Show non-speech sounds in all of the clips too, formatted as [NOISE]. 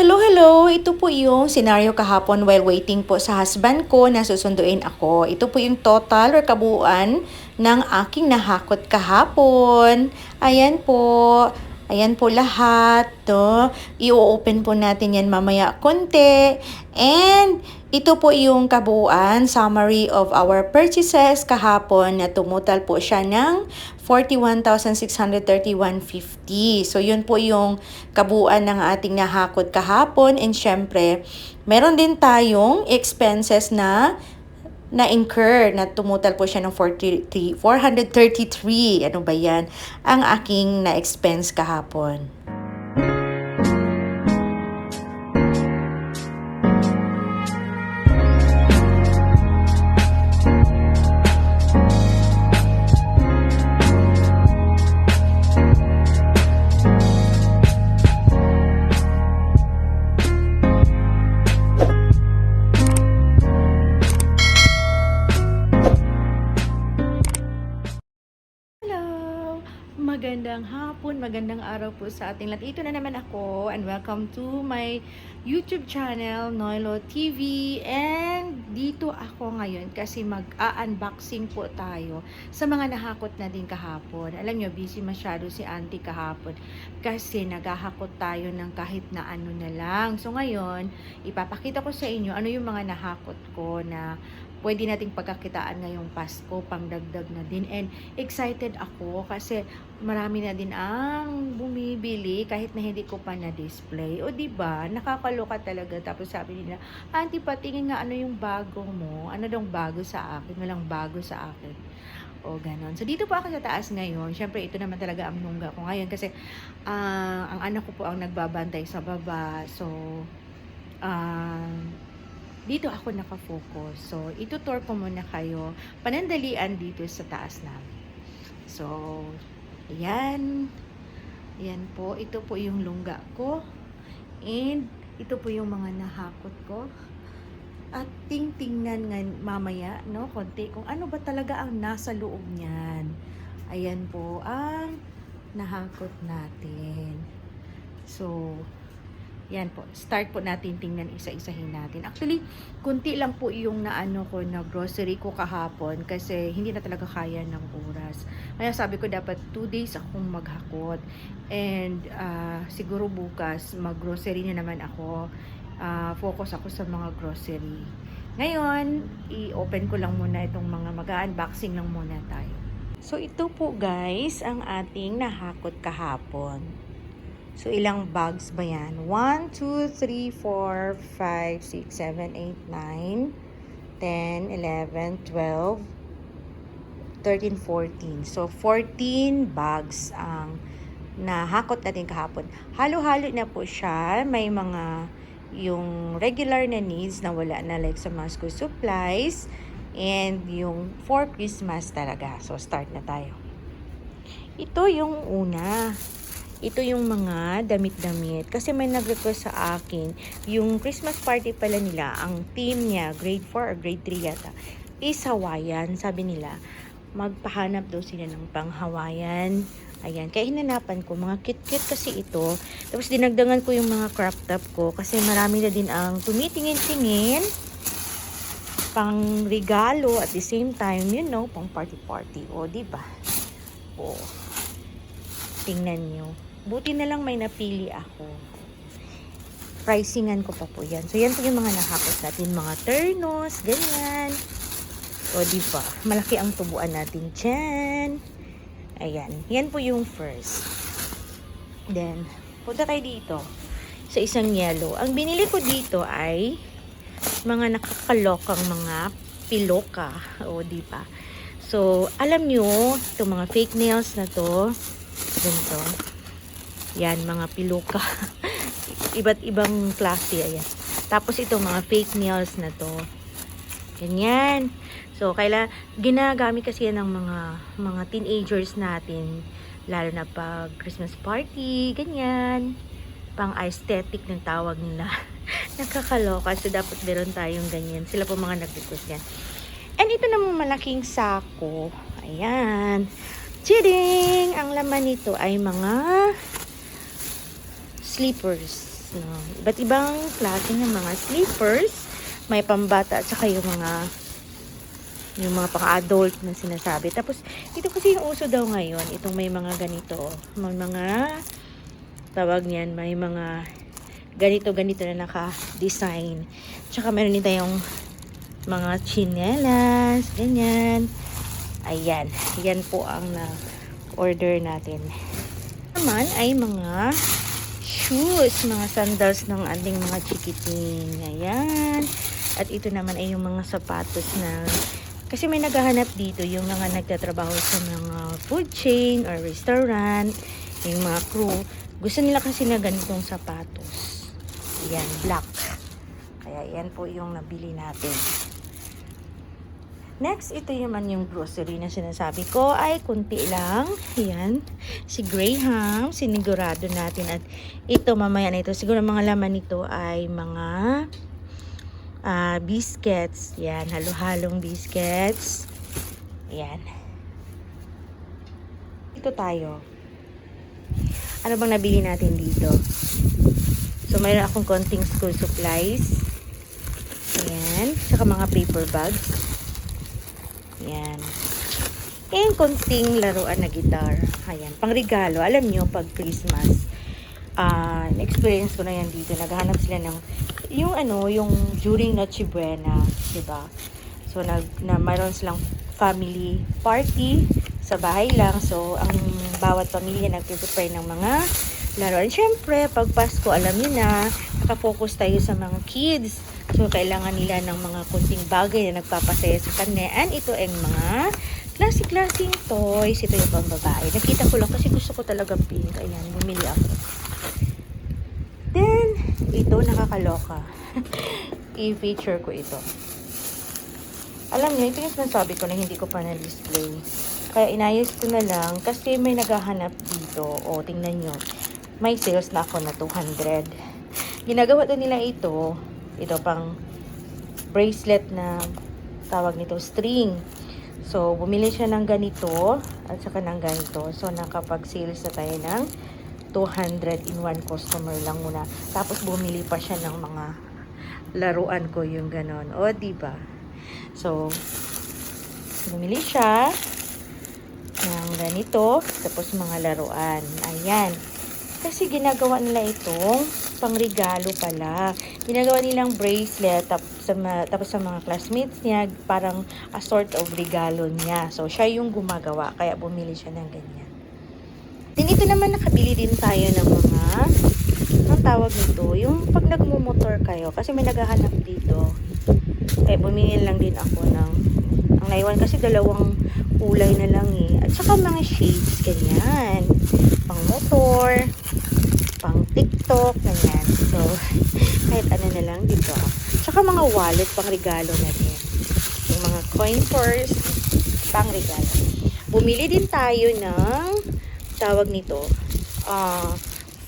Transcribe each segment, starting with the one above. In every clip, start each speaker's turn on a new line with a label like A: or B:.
A: Hello, hello! Ito po yung scenario kahapon while waiting po sa husband ko na susunduin ako. Ito po yung total or kabuuan ng aking nahakot kahapon. Ayan po. Ayan po lahat. No? I-open po natin yan mamaya konti. And ito po yung kabuuan, summary of our purchases kahapon na tumutal po siya ng 41,631.50. So, yun po yung kabuuan ng ating nahakot kahapon. And syempre, meron din tayong expenses na na-incur na tumutal po siya ng 43, 433. Ano ba yan? Ang aking na-expense kahapon. Hapon, magandang araw po sa ating lahat. Ito na naman ako and welcome to my YouTube channel, Noilo TV. And dito ako ngayon kasi mag-a-unboxing po tayo sa mga nahakot na din kahapon. Alam nyo, busy masyado si auntie kahapon kasi naghahakot tayo ng kahit na ano na lang. So ngayon, ipapakita ko sa inyo ano yung mga nahakot ko na pwede nating pagkakitaan ngayong Pasko, pangdagdag na din. And excited ako kasi marami na din ang bumibili kahit na hindi ko pa na-display. O di ba nakakaloka talaga. Tapos sabi nila, Auntie, patingin nga ano yung bago mo. Ano dong bago sa akin? Walang bago sa akin. O ganon. So dito po ako sa taas ngayon. Siyempre ito naman talaga ang nungga ko ngayon kasi ah, ang anak ko po ang nagbabantay sa baba. So ah dito ako nakafocus. So, itutour ko muna kayo. Panandalian dito sa taas namin. So, ayan. Ayan po. Ito po yung lungga ko. And, ito po yung mga nahakot ko. At ting-tingnan nga mamaya, no, konti, kung ano ba talaga ang nasa loob niyan. Ayan po ang nahakot natin. So, yan po. Start po natin tingnan isa-isahin natin. Actually, kunti lang po yung naano ko na grocery ko kahapon kasi hindi na talaga kaya ng oras. Kaya sabi ko dapat 2 days akong maghakot. And ah, siguro bukas mag-grocery na naman ako. Ah, focus ako sa mga grocery. Ngayon, i-open ko lang muna itong mga mag-unboxing lang muna tayo. So ito po guys ang ating nahakot kahapon. So, ilang bags ba yan? 1, 2, 3, 4, 5, 6, 7, 8, 9, 10, 11, 12, 13, 14. So, 14 bags ang nahakot natin kahapon. Halo-halo na po siya. May mga yung regular na needs na wala na like sa mga school supplies and yung for Christmas talaga. So, start na tayo. Ito yung una ito yung mga damit-damit. Kasi may nag-request sa akin, yung Christmas party pala nila, ang team niya, grade 4 or grade 3 yata, is Hawaiian. Sabi nila, magpahanap daw sila ng pang Hawaiian. Ayan, kaya hinanapan ko, mga cute-cute kasi ito. Tapos dinagdagan ko yung mga crop top ko kasi marami na din ang tumitingin-tingin pang regalo at the same time, you know, pang party-party. O, di ba? O, tingnan nyo. Buti na lang may napili ako. Pricingan ko pa po yan. So, yan po yung mga nakakot natin. Mga ternos, ganyan. O, di ba? Malaki ang tubuan natin dyan. Ayan. Yan po yung first. Then, punta tayo dito. Sa isang yellow. Ang binili ko dito ay mga nakakalokang mga piloka. O, di ba? So, alam nyo, itong mga fake nails na to, ganito. Yan, mga piluka. [LAUGHS] Iba't ibang klase, ayan. Tapos itong mga fake nails na to. Ganyan. So, kaila, ginagamit kasi yan ng mga, mga teenagers natin. Lalo na pag Christmas party, ganyan. Pang aesthetic ng tawag nila. [LAUGHS] Nakakaloka. So, dapat meron tayong ganyan. Sila po mga nag-request yan. And ito namang malaking sako. Ayan. Chiding! Ang laman nito ay mga slippers. No? Iba't ibang klase ng mga slippers. May pambata at saka yung mga yung mga pang-adult na sinasabi. Tapos, ito kasi yung uso daw ngayon. Itong may mga ganito. May mga, tawag niyan, may mga ganito-ganito na naka-design. Tsaka meron din tayong mga chinelas, ganyan. Ayan. Yan po ang na-order natin. Naman ay mga shoes, mga sandals ng ating mga chikiting. Ayan. At ito naman ay yung mga sapatos na kasi may naghahanap dito yung mga nagtatrabaho sa mga food chain or restaurant, yung mga crew. Gusto nila kasi na ganitong sapatos. Ayan, black. Kaya yan po yung nabili natin. Next, ito naman yung grocery na sinasabi ko ay kunti lang. Ayan. Si Graham, sinigurado natin. At ito, mamaya na ito. Siguro mga laman nito ay mga ah biscuits. Yan, halo-halong biscuits. Yan. Ito tayo. Ano bang nabili natin dito? So, mayroon akong konting school supplies. Ayan. Tsaka mga paper bags. Ayan. And konting laruan na gitar. Ayan. Pangregalo. Alam nyo, pag Christmas, ah, experience ko na yan dito. Naghahanap sila ng yung ano, yung during Noche Buena, 'di ba? So nag na mayroon silang family party sa bahay lang. So ang bawat pamilya nagpe-prepare ng mga laruan. Syempre, pag Pasko, alam niyo na, nakafocus tayo sa mga kids. So kailangan nila ng mga kunting bagay na nagpapasaya sa kanila. And ito ay mga classic-classic toys. Ito yung pambabae. Nakita ko lang kasi gusto ko talaga pink. Ayan, bumili ako. Then, ito nakakaloka. [LAUGHS] I-feature ko ito. Alam niyo, ito yung sinasabi ko na hindi ko pa na-display. Kaya inayos ko na lang kasi may naghahanap dito. O, tingnan nyo. May sales na ako na 200. Ginagawa to nila ito. Ito pang bracelet na tawag nito string. So, bumili siya ng ganito at saka ng ganito. So, nakapag-sales na tayo ng 200 in one customer lang muna. Tapos bumili pa siya ng mga laruan ko yung ganon. O, di ba? So, bumili siya ng ganito. Tapos mga laruan. Ayan. Kasi ginagawa nila itong pangregalo pala. Ginagawa nilang bracelet tap, sa, tapos sa mga classmates niya, parang a sort of regalo niya. So, siya yung gumagawa. Kaya bumili siya ng ganyan. Then ito naman nakabili din tayo ng mga ang tawag nito, yung pag nagmumotor kayo, kasi may naghahanap dito. Kaya bumili lang din ako ng ang naiwan kasi dalawang kulay na lang eh. At saka mga shades, ganyan. Pang motor, pang TikTok, ganyan. So, [LAUGHS] kahit ano na lang dito. Tsaka mga wallet, pang regalo na din. Yung mga coin purse, pang regalo. Bumili din tayo ng tawag nito, ah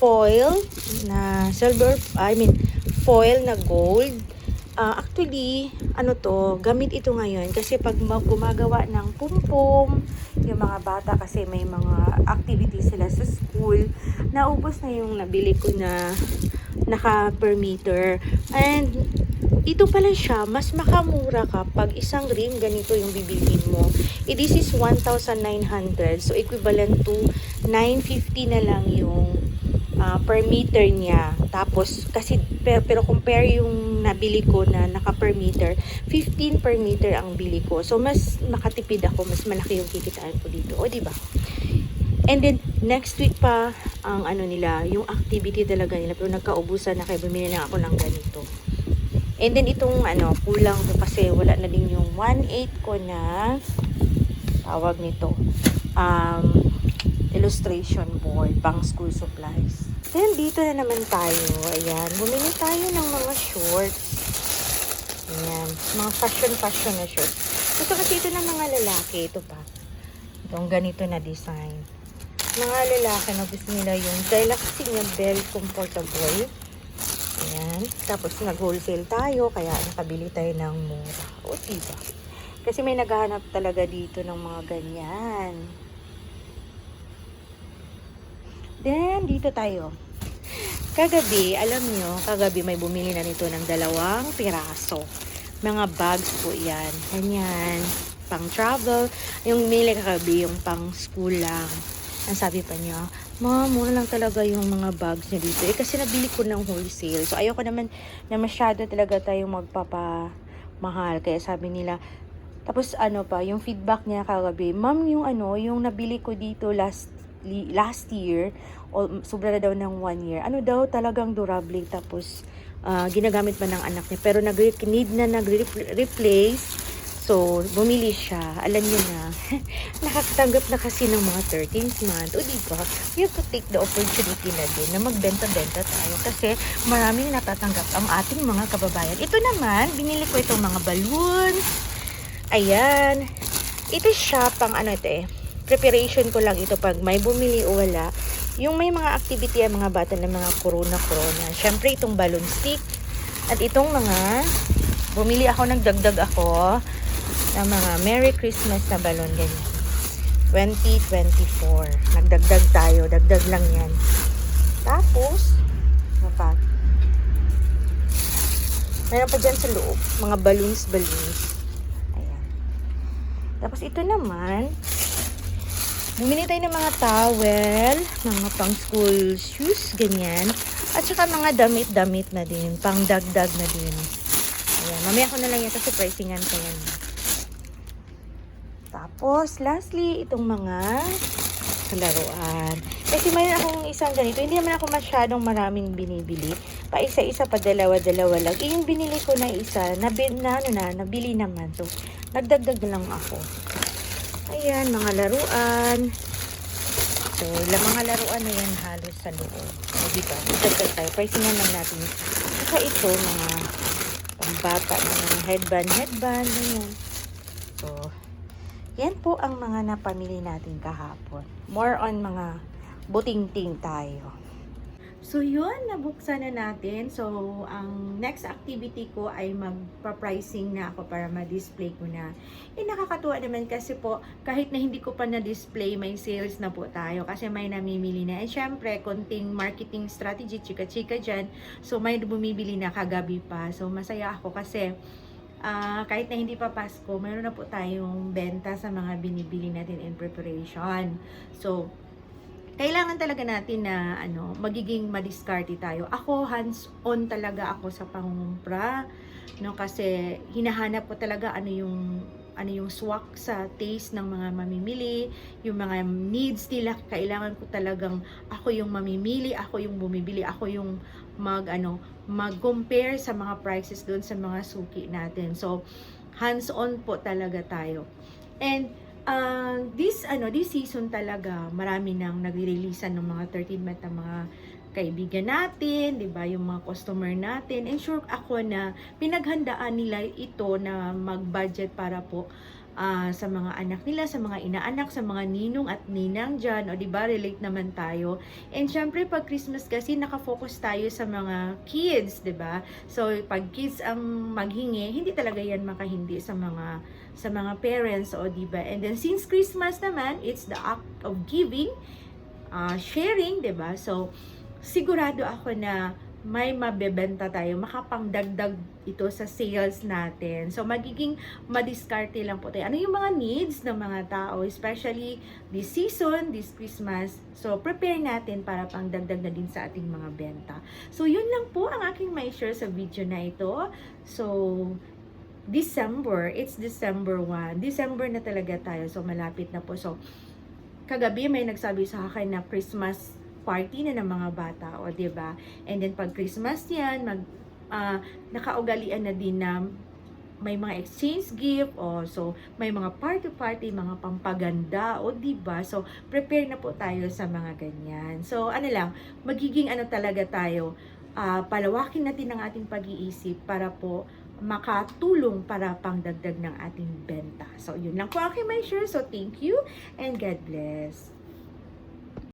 A: foil na silver, I mean, foil na gold. Ah, actually, ano to, gamit ito ngayon kasi pag ma- gumagawa ng pum-pum, yung mga bata kasi may mga activities sila sa school, naubos na yung nabili ko na naka per meter. And ito pala siya, mas makamura ka pag isang ring ganito yung bibilhin mo. Eh, this is 1,900. So, equivalent to 950 na lang yung ah, per meter niya. Tapos, kasi, pero, pero compare yung nabili ko na naka per meter, 15 per meter ang bili ko. So, mas makatipid ako, mas malaki yung kikitaan ko dito. O, di ba? And then, next week pa, ang ano nila, yung activity talaga nila. Pero nagkaubusan na kaya bumili na ako ng ganito. And then, itong ano, kulang ko kasi wala na din yung 1.8 ko na tawag nito. Um, illustration board, pang school supplies. Then, dito na naman tayo. Ayan, bumili tayo ng mga shorts. Ayan, mga fashion-fashion na shorts. Gusto kasi ito ng mga lalaki. Ito pa. Itong ganito na design. Mga lalaki na gusto nila yung dahil kasi niya very comfortable. Ayan. Tapos nag-wholesale tayo, kaya nakabili tayo ng mura. O, diba? Kasi may naghahanap talaga dito ng mga ganyan. Then, dito tayo. Kagabi, alam nyo, kagabi may bumili na nito ng dalawang piraso. Mga bags po yan. Ganyan. Pang travel. Yung mili kagabi, yung pang school lang. Ang sabi pa niya, Ma, mura lang talaga yung mga bags niya dito. Eh, kasi nabili ko ng wholesale. So, ayoko naman na masyado talaga tayong magpapamahal. Kaya sabi nila, tapos ano pa, yung feedback niya kagabi, Ma'am, yung ano, yung nabili ko dito last last year, sobra na daw ng one year. Ano daw, talagang durable. Tapos, ah, ginagamit pa ng anak niya. Pero nag-need na nag-replace. So, bumili siya. Alam niyo na, [LAUGHS] nakakatanggap na kasi ng mga 13th month. O diba, you have to take the opportunity na din na magbenta-benta tayo. Kasi maraming natatanggap ang ating mga kababayan. Ito naman, binili ko itong mga balloons. Ayan. Ito siya pang ano ito eh. Preparation ko lang ito pag may bumili o wala. Yung may mga activity ang mga bata ng mga corona-corona. Siyempre itong balloon stick. At itong mga, bumili ako, nagdagdag ako ng mga Merry Christmas na balon ganyan. 2024. Nagdagdag tayo. Dagdag lang yan. Tapos, ano pa? Meron pa dyan sa loob. Mga balloons, balloons. Ayan. Tapos ito naman, bumili tayo ng mga towel, mga pang school shoes, ganyan. At saka mga damit-damit na din, pang dagdag na din. Ayan, mamaya ko na lang yan kasi pricingan ko yan. Tapos, lastly, itong mga laruan. Kasi mayroon akong isang ganito. Hindi naman ako masyadong maraming binibili. Pa isa-isa pa dalawa-dalawa lang. Eh, yung binili ko na isa, na, na, ano na, nabili naman. So, nagdagdag lang ako. Ayan, mga laruan. So, ilang mga laruan na yan halos sa loob. O, diba? Dagdag tayo. Pricingan lang natin. Saka ito, mga pambata na mga headband, headband, ganyan. So, yan po ang mga napamili natin kahapon. More on mga buting-ting tayo. So yun, nabuksan na natin. So ang next activity ko ay magpa-pricing na ako para ma-display ko na. Eh nakakatuwa naman kasi po kahit na hindi ko pa na-display, may sales na po tayo kasi may namimili na. And syempre, konting marketing strategy, chika-chika dyan. So may bumibili na kagabi pa. So masaya ako kasi ah kahit na hindi pa Pasko, mayroon na po tayong benta sa mga binibili natin in preparation. So, kailangan talaga natin na ano, magiging madiskarte tayo. Ako hands-on talaga ako sa pangumpra, no kasi hinahanap ko talaga ano yung ano yung swak sa taste ng mga mamimili, yung mga needs nila, kailangan ko talagang ako yung mamimili, ako yung bumibili, ako yung mag ano, mag-compare sa mga prices doon sa mga suki natin. So, hands-on po talaga tayo. And uh, this ano, this season talaga marami nang nagre-releasean ng mga 13 month na mga kaibigan natin, 'di ba, yung mga customer natin. And sure ako na pinaghandaan nila ito na mag-budget para po ah, sa mga anak nila, sa mga inaanak, sa mga ninong at ninang dyan, o di ba relate naman tayo. And syempre, pag Christmas kasi, nakafocus tayo sa mga kids, di ba So, pag kids ang maghingi, hindi talaga yan makahindi sa mga sa mga parents, o di ba And then, since Christmas naman, it's the act of giving, ah, sharing, di ba So, sigurado ako na may mabebenta tayo, makapangdagdag ito sa sales natin. So, magiging madiskarte lang po tayo. Ano yung mga needs ng mga tao, especially this season, this Christmas. So, prepare natin para pangdagdag na din sa ating mga benta. So, yun lang po ang aking may share sa video na ito. So, December, it's December 1. December na talaga tayo. So, malapit na po. So, kagabi may nagsabi sa akin na Christmas party na ng mga bata, o ba? And then pag Christmas 'yan, mag ah, nakaugalian na din na may mga exchange gift o so may mga party party mga pampaganda o di ba so prepare na po tayo sa mga ganyan so ano lang magiging ano talaga tayo ah, palawakin natin ang ating pag-iisip para po makatulong para pangdagdag ng ating benta. So yun lang po aking may share. So thank you and God bless